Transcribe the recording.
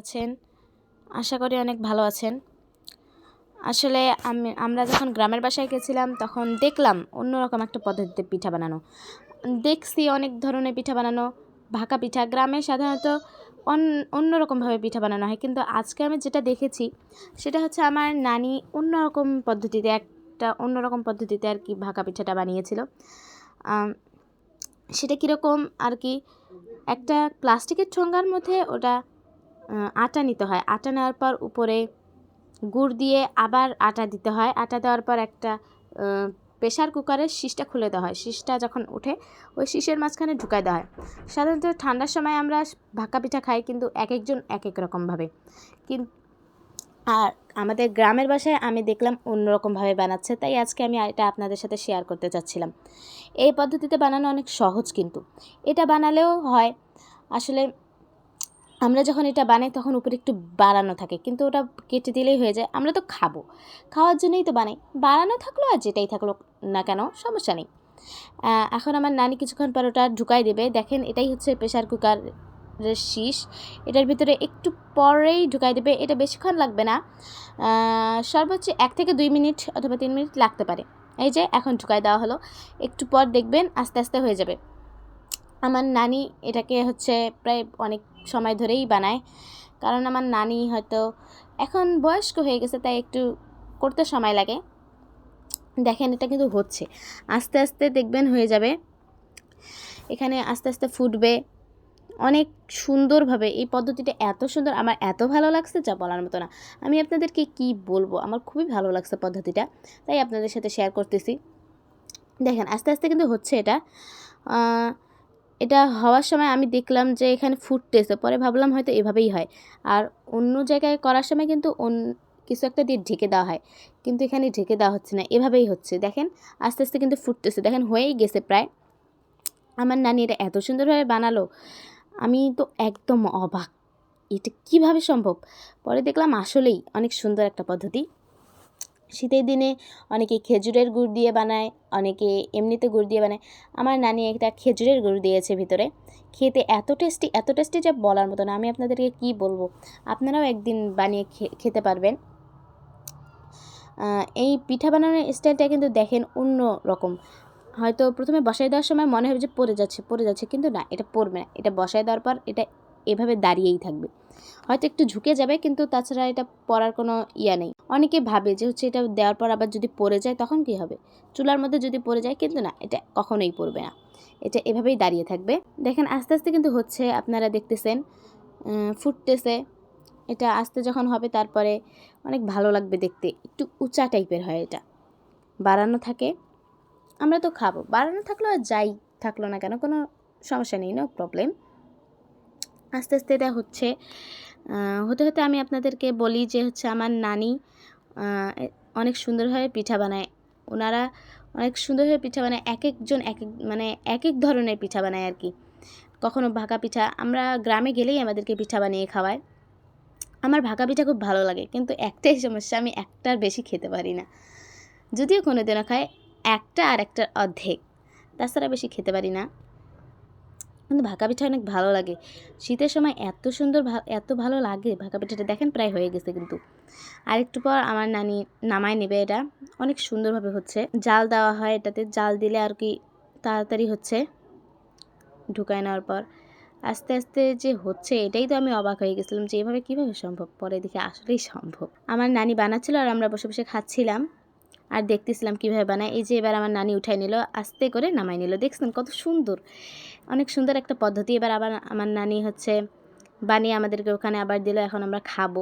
আছেন। আশা করি অনেক ভালো আছেন। আসলে আমি, আমরা যখন গ্রামের বাসায় গেছিলাম, তখন দেখলাম অন্যরকম একটা পদ্ধতিতে পিঠা বানানো। দেখছি অনেক ধরনের পিঠা বানানো, ভাকা পিঠা। গ্রামে সাধারণত অন, অন্যরকমভাবে পিঠা বানানো হয়। কিন্তু আজকে আমি যেটা দেখেছি, সেটা হচ্ছে আমার নানি অন্যরকম পদ্ধতিতে, একটা অন্যরকম পদ্ধতিতে আর কি ভাকা পিঠাটা বানিয়েছিল। সেটা কীরকম আর কি, একটা প্লাস্টিকের ঠোঙ্গার মধ্যে ওটা আটা নিতে হয়। আটা নেওয়ার পর উপরে গুড় দিয়ে আবার আটা দিতে হয়। আটা দেওয়ার পর একটা প্রেশার কুকারের শীষটা খুলে দেওয়া হয়। শীষটা যখন উঠে ওই শীষের মাঝখানে ঢুকায় দেওয়া হয়। সাধারণত ঠান্ডার সময় আমরা ভাক্কা পিঠা খাই কিন্তু এক একজন এক এক রকমভাবে। কিন্তু আর আমাদের গ্রামের বাসায় আমি দেখলাম অন্যরকমভাবে বানাচ্ছে। তাই আজকে আমি এটা আপনাদের সাথে শেয়ার করতে চাচ্ছিলাম। এই পদ্ধতিতে বানানো অনেক সহজ কিন্তু। এটা বানালেও হয়। আসলে আমরা যখন এটা বানাই, তখন উপরে একটু বাড়ানো থাকে। কিন্তু ওটা কেটে দিলেই হয়ে যায়। আমরা তো খাব। খাওয়ার জন্যই তো বানাই। বাড়ানো থাকল আর যেটাই থাকল না কেন, সমস্যা নেই। এখন আমার নানি কিছুক্ষণ পর ওটা ঢুকাই দেবে। দেখেন, এটাই হচ্ছে প্রেশার কুকারের শীষ। এটার ভিতরে একটু পরেই ঢুকাই দেবে। এটা বেশিক্ষণ লাগবে না। সর্বোচ্চ এক থেকে দুই মিনিট অথবা তিন মিনিট লাগতে পারে। এই যে, এখন ঢুকাই দেওয়া হলো। একটু পর দেখবেন আস্তে আস্তে হয়ে যাবে। আমার নানি এটাকে হচ্ছে প্রায় অনেক সময় ধরেই বানায়। কারণ আমার নানি হয়তো এখন বয়স্ক হয়ে গেছে, তাই একটু করতে সময় লাগে। দেখেন এটা কিন্তু হচ্ছে। আস্তে আস্তে দেখবেন হয়ে যাবে। এখানে আস্তে আস্তে ফুটবে। অনেক সুন্দরভাবে এই পদ্ধতিটা এত সুন্দর, আমার এত ভালো লাগছে যা বলার মতো না। আমি আপনাদেরকে কি বলব? আমার খুবই ভালো লাগছে পদ্ধতিটা, তাই আপনাদের সাথে শেয়ার করতেছি। দেখেন আস্তে আস্তে কিন্তু হচ্ছে এটা। এটা হওয়ার সময় আমি দেখলাম যে এখানে ফুটতেছে, পরে ভাবলাম হয়তো এভাবেই হয়। আর অন্য জায়গায় করার সময় কিন্তু কিছু একটা দিয়ে ঢেকে দেওয়া হয়। কিন্তু এখানে ঢেকে দেওয়া হচ্ছে না, এভাবেই হচ্ছে। দেখেন, আস্তে আস্তে কিন্তু ফুটতেছে। দেখেন, হয়েই গেছে প্রায়। আমার নানি এটা এত সুন্দরভাবে বানালো, আমি তো একদম অবাক। এটা কীভাবে সম্ভব? পরে দেখলাম আসলেই অনেক সুন্দর একটা পদ্ধতি। শীতের দিনে অনেকে খেজুরের গুড় দিয়ে বানায়, অনেকে এমনিতে গুড় দিয়ে বানায়। আমার নানি একটা খেজুরের গুড় দিয়েছে ভিতরে। খেতে এত টেস্টি এত টেস্টি যে বলার মতো না। আমি আপনাদেরকে কি বলব? আপনারাও একদিন বানিয়ে খেতে পারবেন। এই পিঠা বানানোর স্টাইলটা কিন্তু দেখেন অন্য রকম। হয়তো প্রথমে বসাই দেওয়ার সময় মনে হবে যে পড়ে যাচ্ছে পড়ে যাচ্ছে। কিন্তু না, এটা পড়বে না। এটা বসাই দেওয়ার পর এটা এভাবে দাঁড়িয়েই থাকবে। হয়তো একটু ঝুঁকে যাবে, কিন্তু তাছাড়া এটা পরার কোনো ইয়া নেই। অনেকে ভাবে যে হচ্ছে এটা দেওয়ার পর আবার যদি পড়ে যায় তখন কি হবে? চুলার মধ্যে যদি পড়ে যায়, কিন্তু না, এটা কখনোই পড়বে না। এটা এভাবেই দাঁড়িয়ে থাকবে। দেখেন, আস্তে আস্তে কিন্তু হচ্ছে, আপনারা দেখতেছেন ফুটতেছে। এটা আস্তে যখন হবে, তারপরে অনেক ভালো লাগবে দেখতে। একটু উঁচা টাইপের হয় এটা। বাড়ানো থাকে। আমরা তো খাব। বাড়ানো থাকল আর যাই থাকল না কেন, কোনো সমস্যা নেই, নো প্রবলেম। আস্তে আস্তে এটা হচ্ছে। হতে হতে আমি আপনাদেরকে বলি যে হচ্ছে আমার নানি অনেক সুন্দরভাবে পিঠা বানায়। ওনারা অনেক সুন্দরভাবে পিঠা বানায় এক একজন এক এক মানে এক এক ধরনের পিঠা বানায় আর কি। কখনো ভাকা পিঠা, আমরা গ্রামে গেলেই আমাদেরকে পিঠা বানিয়ে খাওয়ায়। আমার ভাকা পিঠা খুব ভালো লাগে, কিন্তু একটাই সমস্যা, আমি একটার বেশি খেতে পারি না। যদিও কোনো দিনও খাই একটা আর একটার অর্ধেক। তাছাড়া বেশি খেতে পারি না। কিন্তু ভাকা পিঠা অনেক ভালো লাগে। শীতের সময় এত সুন্দর এত ভালো লাগে ভাকা পিঠাটা। দেখেন প্রায় হয়ে গেছে কিন্তু। আর একটু পর আমার নানি নামায় নেবে এটা। অনেক সুন্দরভাবে হচ্ছে। জাল দেওয়া হয় এটাতে। জাল দিলে আর কি তাড়াতাড়ি হচ্ছে ঢুকায় নেওয়ার পর। আস্তে আস্তে যে হচ্ছে এটাই তো আমি অবাক হয়ে গেছিলাম যে এভাবে কীভাবে সম্ভব? পরে দেখে আসলেই সম্ভব। আমার নানি বানাচ্ছিল আর আমরা বসে বসে খাচ্ছিলাম। আর দেখতেছিলাম কীভাবে বানায়। এই যে এবার আমার নানি উঠাই নিল, আস্তে করে নামাই নিল। দেখছেন কত সুন্দর, অনেক সুন্দর একটা পদ্ধতি। এবার আবার আমার নানি হচ্ছে বানিয়ে আমাদেরকে ওখানে আবার দিল, এখন আমরা খাব।